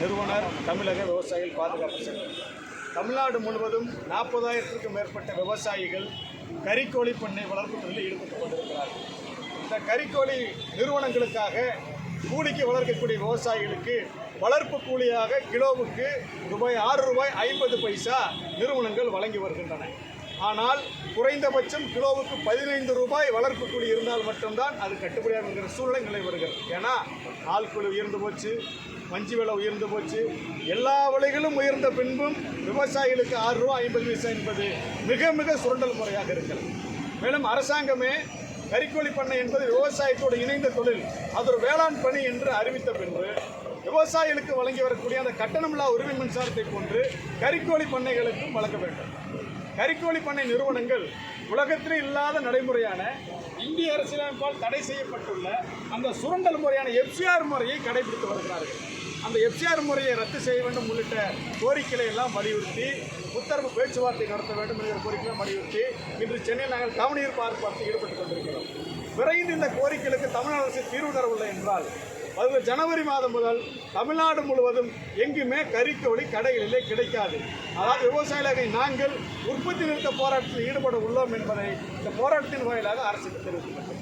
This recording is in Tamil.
நிறுவனர் தமிழக விவசாயிகள் பாதுகாப்பு சங்கம். தமிழ்நாடு முழுவதும் நாற்பதாயிரத்திற்கும் மேற்பட்ட விவசாயிகள் கறிக்கோழி பண்ணை வளர்ப்பு தொழிலில் ஈடுபட்டுக் கொண்டிருக்கிறார்கள். இந்த கறிக்கோழி நிறுவனங்களுக்காக கூலிக்கு வளர்க்கக்கூடிய விவசாயிகளுக்கு வளர்ப்பு கூலியாக கிலோவுக்கு ரூபாய் ஆறு ரூபாய் ஐம்பது பைசா நிறுவனங்கள் வழங்கி வருகின்றன. ஆனால் குறைந்தபட்சம் கிலோவுக்கு பதினைந்து ரூபாய் வளர்ப்பு கூலி இருந்தால் மட்டும்தான் அது கட்டுப்படியாகுங்கிற சூழ்நிலை நிலை வருகிறது. ஏன்னா ஆள் கூலி உயர்ந்து போச்சு. மஞ்சு விலை உயர்ந்து போச்சு. எல்லா விலைகளும் உயர்ந்த பின்பும் விவசாயிகளுக்கு ஆறு ரூபா ஐம்பது பைசா என்பது மிக மிக சுரண்டல் முறையாக இருக்கிறது. மேலும் அரசாங்கமே கறிக்கோழி பண்ணை என்பது விவசாயத்தோடு இணைந்த தொழில். அது ஒரு வேளாண் பணி என்று அறிவித்த பின்பு விவசாயிகளுக்கு வழங்கி வரக்கூடிய அந்த கட்டணமில்லா உரிமை மின்சாரத்தை போன்று கறிக்கோழி பண்ணைகளுக்கும் வழங்க வேண்டும். கறிக்கோழி பண்ணை நிறுவனங்கள் உலகத்திலே இல்லாத நடைமுறையான இந்திய அரசியலமைப்பால் தடை செய்யப்பட்டுள்ள அந்த சுரண்டல் முறையான எஃப்சிஆர் முறையை கடைபிடித்து வருகிறார்கள். அந்த எஃப்சிஆர் முறையை ரத்து செய்ய வேண்டும் உள்ளிட்ட கோரிக்கைகளை எல்லாம் வலியுறுத்தி உத்தரவு பேச்சுவார்த்தை நடத்த வேண்டும் என்கிற கோரிக்கையை வலியுறுத்தி இன்று சென்னையில் நாங்கள் கவனீர் பார்ப்பார்த்து ஈடுபட்டுக் கொண்டிருக்கிறோம். விரைந்து இந்த கோரிக்கைகளுக்கு தமிழக அரசு தீர்வு தரவில்லை என்றால் அது ஜனவரி மாதம் முதல் தமிழ்நாடு முழுவதும் எங்குமே கறிக்கோழி கடைகளிலே கிடைக்காது. அதாவது விவசாயிகளை நாங்கள் உற்பத்தி நிறுத்த போராட்டத்தில் ஈடுபட உள்ளோம் என்பதை இந்த போராட்டத்தின் வாயிலாக அரசுக்கு தெரிவித்துள்ளோம்